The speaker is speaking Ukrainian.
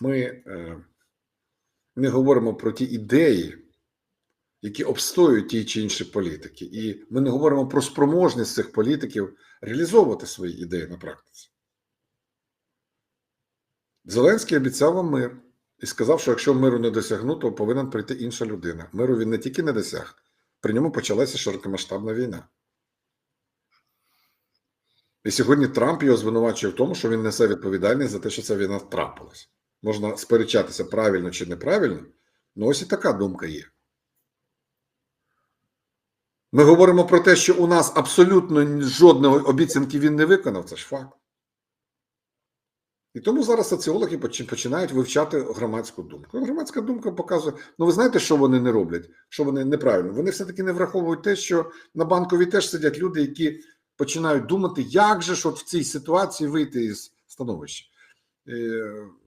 ми е, не говоримо про ті ідеї, які обстоюють ті чи інші політики, і ми не говоримо про спроможність цих політиків реалізовувати свої ідеї на практиці. Зеленський обіцяв вам мир і сказав, що якщо миру не досягнуто, повинен прийти інша людина. Миру він не тільки не досяг, при ньому почалася широкомасштабна війна. І сьогодні Трамп його звинувачує в тому, що він несе відповідальність за те, що ця війна трапилась. Можна сперечатися правильно чи неправильно, але ось і така думка є. Ми говоримо про те, що у нас абсолютно жодної обіцянки він не виконав, це ж факт. І тому зараз соціологи починають вивчати громадську думку. Громадська думка показує: ну ви знаєте, що вони не роблять, що вони неправильно. Вони все-таки не враховують те, що на банковій теж сидять люди, які починають думати, як же ж от в цій ситуації вийти із становища. Е,